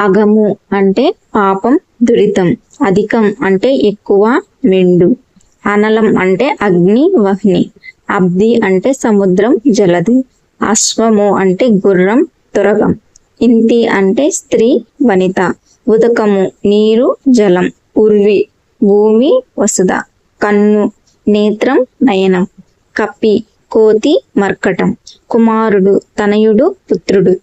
అగము అంటే పాపం దురితం. అధికం అంటే ఎక్కువ మెండు. అనలం అంటే అగ్ని వహ్ని. అబ్ది అంటే సముద్రం జలది. అశ్వము అంటే గుర్రం తురగం. ఇంతి అంటే స్త్రీ వనిత. ఉదకము నీరు జలం. ఉర్వి భూమి వసుధ. కన్ను నేత్రం నయనం. కప్పి కోతి మర్కటం. కుమారుడు తనయుడు పుత్రుడు.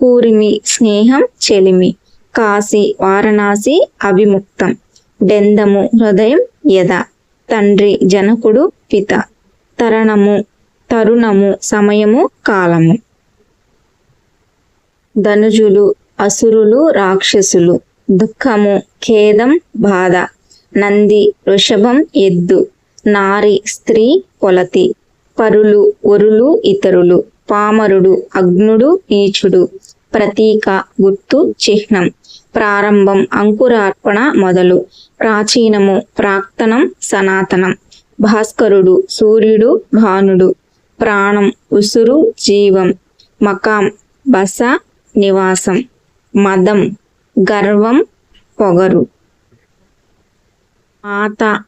కూరిమి స్నేహం చెలిమి. కాశీ వారణాసి అభిముక్తం. డెందము హృదయం యద తండ్రి జనకుడు పిత. తరణము తరుణము సమయము కాలము. ధనుజులు అసురులు రాక్షసులు. దుఃఖము ఖేదం బాధ. నంది వృషభం ఎద్దు. నారి స్త్రీ కొలతి. పరులు ఒరులు ఇతరులు. పామరుడు అగ్నుడు నీచుడు ప్రతీక గుర్తు చిహ్నం. ప్రారంభం అంకురార్పణ మొదలు. ప్రాచీనము ప్రాక్తనం సనాతనం. భాస్కరుడు సూర్యుడు భానుడు. ప్రాణం ఉసురు జీవం. మకాం బస నివాసం. మదం గర్వం పొగరు. మాత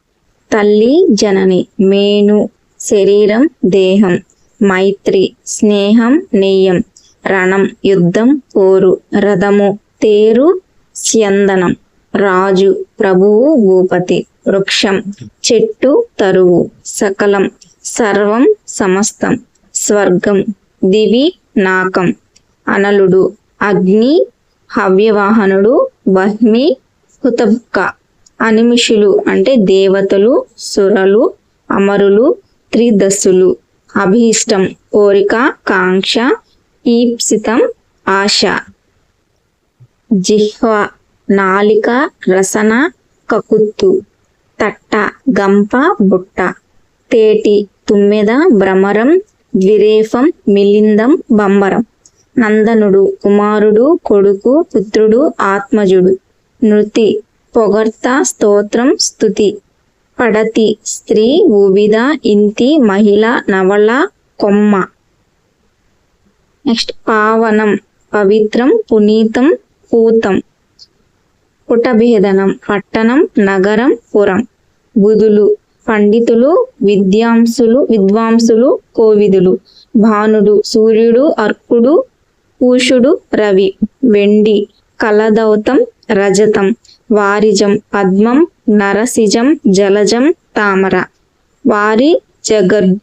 తల్లి జనని. మేను శరీరం దేహం. మైత్రి స్నేహం నెయ్యం రణం యుద్ధం పోరు రథము తేరు స్యందనం రాజు ప్రభువు భూపతి వృక్షం చెట్టు తరువు సకలం సర్వం సమస్తం స్వర్గం దివి నాకం అనలుడు అగ్ని హవ్యవాహనుడు బహ్మి హుతబ్క అనిమిషులు అంటే దేవతలు సురలు అమరులు త్రిదశులు. అభీష్టం కోరిక కాంక్ష ఈప్సితం ఆశ. జిహ్వ నాలిక రసన కకుత్తు. తట్ట గంప బుట్ట. తేటి తుమ్మెద భ్రమరం ద్విరేఫం మిలిందం బంబరం. నందనుడు కుమారుడు కొడుకు పుత్రుడు ఆత్మజుడు. నృతి పొగర్త స్తోత్రం స్థుతి పడతి. స్త్రీ ఉవిద ఇంతి మహిళ నవల కొమ్మ. నెక్స్ట్ పావనం. పవిత్రం పునీతం పూతం. పుటభేదనం పట్టణం నగరం పురం. బుధులు. పండితులు విద్యాంసులు విద్వాంసులు కోవిదులు. భానుడు సూర్యుడు అర్కుడు పూషుడు రవి. వెండి. కలదౌతం రజతం. వారిజం పద్మం నరసిజం జలజం తామర. వారి జగర్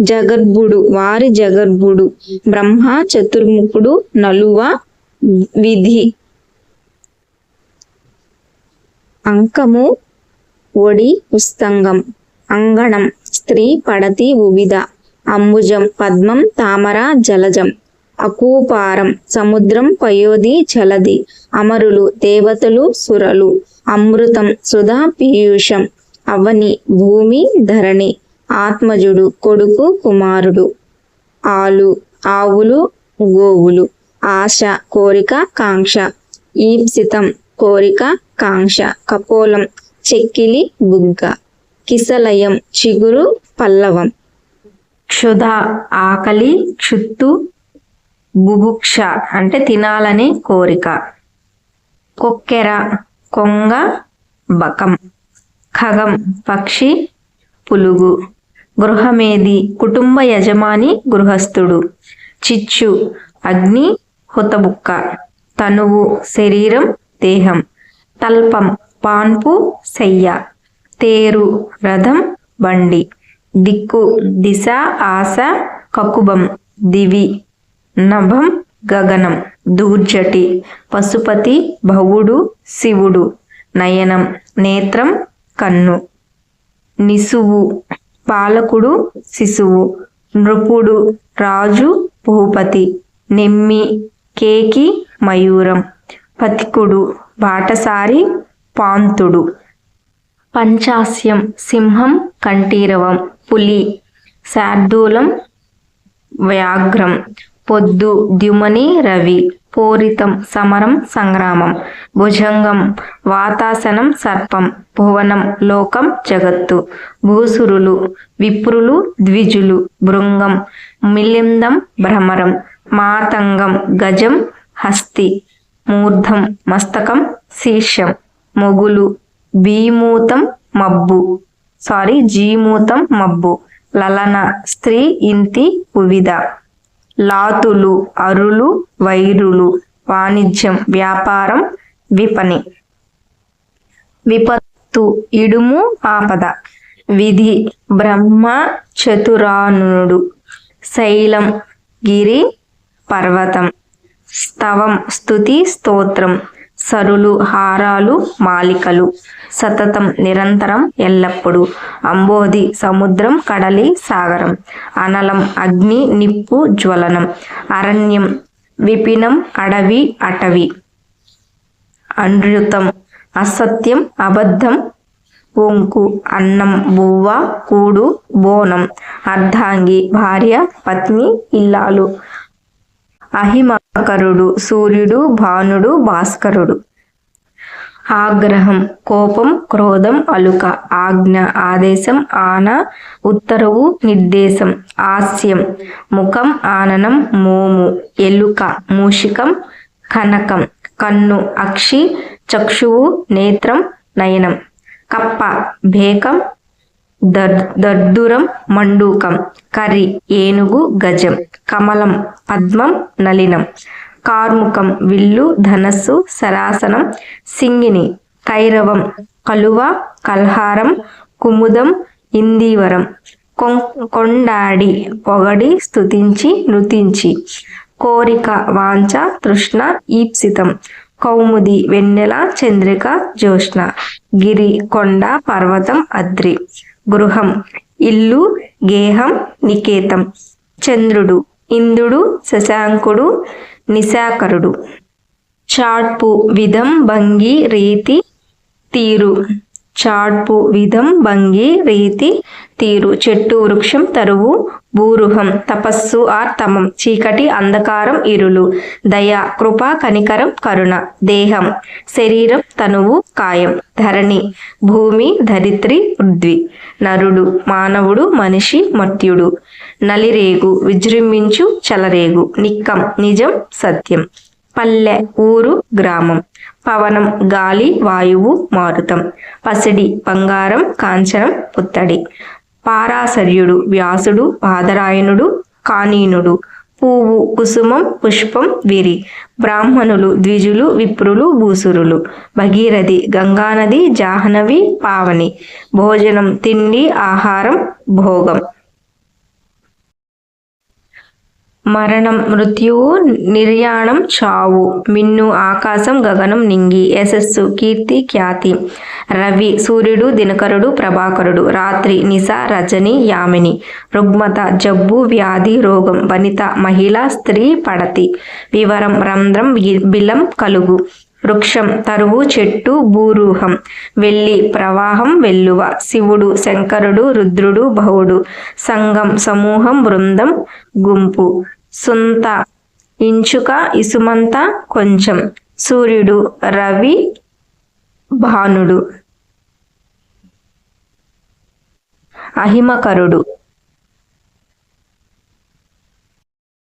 జగర్భుడు వారి జగర్భుడు. బ్రహ్మ చతుర్ముఖుడు నలువ విధి. అంకము ఒడి పుస్తంగం అంగణం స్త్రీ పడతి ఉవిధ అంబుజం పద్మం తామర జలజం. అకూపారం సముద్రం పయోధి జలది అమరులు దేవతలు సురలు. అమృతం సుధా పీయూషం. అవని భూమి ధరణి. ఆత్మజుడు కొడుకు కుమారుడు. ఆలు ఆవులు గోవులు. ఆశ కోరిక కాంక్ష. ఈప్సితం కోరిక కాంక్ష. కపోలం చెక్కిలి బుగ్గ. కిసలయం చిగురు పల్లవం. క్షుధ ఆకలి క్షుత్తు బుభుక్ష. అంటే తినాలని కోరిక. కొక్కెర కొంగ బకం ఖగం పక్షి పులుగు. గృహమేది కుటుంబ యజమాని గృహస్థుడు. చిచ్చు అగ్ని హుతబుక్క. తనువు శరీరం దేహం. తల్పం పాన్పు శయ్య. తేరు రథం బండి. దిక్కు దిశ ఆశ కకుబం దివి నభం గగనం దూర్జటి పశుపతి భవుడు శివుడు నయనం నేత్రం కన్ను. నిసువు పాలకుడు శిశువు. నృపుడు రాజు భూపతి నెమ్మి కేకి మయూరం. పతికుడు బాటసారి పాంతుడు. పంచాస్యం సింహం కంఠీరవం. పులి శార్దూలం వ్యాఘ్రం. పొద్దు ద్యుమని రవి పూరితం సమరం సంగ్రామం భుజంగం వాతాసనం సర్పం భువనం లోకం జగత్తు భూసురులు విప్రులు ద్విజులు భృంగం మిలిందం భ్రమరం మాతంగం గజం హస్తి మూర్ధం మస్తకం శీర్షం మొగులు భీమూతం మబ్బు సారీ జీమూతం మబ్బు లలన స్త్రీ ఇంతి ఉవిద. లాతులు అరులు వైరులు వాణిజ్యం వ్యాపారం విపణి. విపత్తు ఇడుము ఆపద. విధి బ్రహ్మ చతురానుడు. శైలం గిరి పర్వతం. స్తవం స్తుతి స్తోత్రం. సరులు హారాలు మాలికలు. సతతం నిరంతరం ఎల్లప్పుడూ. అంబోధి సముద్రం కడలి సాగరం. అనలం అగ్ని నిప్పు జ్వలనం. అరణ్యం విపినం అడవి అటవి. అనృతం అసత్యం అబద్ధం ఒంకు అన్నం బువ్వ కూడు బోనం. అర్ధాంగి భార్య పత్ని ఇల్లాలు. అహిమకరుడు సూర్యుడు భానుడు భాస్కరుడు. ఆగ్రహం కోపం క్రోధం అలుక. ఆజ్ఞ ఆదేశం ఆన ఉత్తరవు నిర్దేశం. హాస్యం ముఖం ఆననం మోము. ఎలుక మూషికం కనకం. కన్ను అక్షి చక్షువు నేత్రం నయనం. కప్ప భేకం దర్దురం మండూకం కరి ఏనుగు గజం కమలం పద్మం నలినం కార్ముకం విల్లు ధనస్సు సరాసనం సింగిని కైరవం కలువ కల్హారం కుముదం ఇందీవరం కొం- కొండాడి పొగడి స్తుతించి నృతించి కోరిక వాంఛ తృష్ణ ఈప్సితం కౌముది వెన్నెల చంద్రిక జ్యోష్ణ గిరి కొండ పర్వతం అద్రి. గృహం. ఇల్లు గేహం నికేతం. చంద్రుడు ఇంద్రుడు శశాంకుడు నిశాకరుడు. చాట్పు విధం భంగి రీతి తీరు. చాట్పు విధం భంగి రీతి తీరు. చెట్టు వృక్షం తరువు భూరుహం తపస్సు ఆర్తమం చీకటి అంధకారం ఇరులు దయ కృప కనికరం కరుణ దేహం శరీరం తనువు కాయం ధరణి భూమి ధరిత్రి పృథ్వీ నరుడు మానవుడు మనిషి మర్త్యుడు నలిరేగు విజృంభించు చలరేగు నిక్కం నిజం సత్యం పల్లె ఊరు గ్రామం పవనం గాలి వాయువు మారుతం పసిడి బంగారం కాంచనం పుత్తడి పారాశర్యుడు వ్యాసుడు పాదరాయణుడు కానీనుడు. పువ్వు కుసుమం పుష్పం విరి. బ్రాహ్మణులు ద్విజులు విప్రులు భూసురులు. భగీరథి గంగానది జాహ్నవి పావని. భోజనం తిండి ఆహారం భోగం. మరణం మృత్యువు నిర్యాణం చావు. మిన్ను ఆకాశం గగనం నింగి. యశస్సు కీర్తి ఖ్యాతి. రవి సూర్యుడు దినకరుడు ప్రభాకరుడు. రాత్రి నిశ రజని యామిని. రుగ్మత జబ్బు వ్యాధి రోగం. వనిత మహిళ స్త్రీ పడతి. వివరం రంధ్రం బిలం కలుగు. వృక్షం తరువు చెట్టు భూరూహం. వెళ్ళి ప్రవాహం వెల్లువ. శివుడు శంకరుడు రుద్రుడు బహుడు. సంఘం సమూహం బృందం గుంపు. సుంత ఇంచుక ఇసుమంత కొంచెం. సూర్యుడు రవి భానుడు. అహిమకరుడు.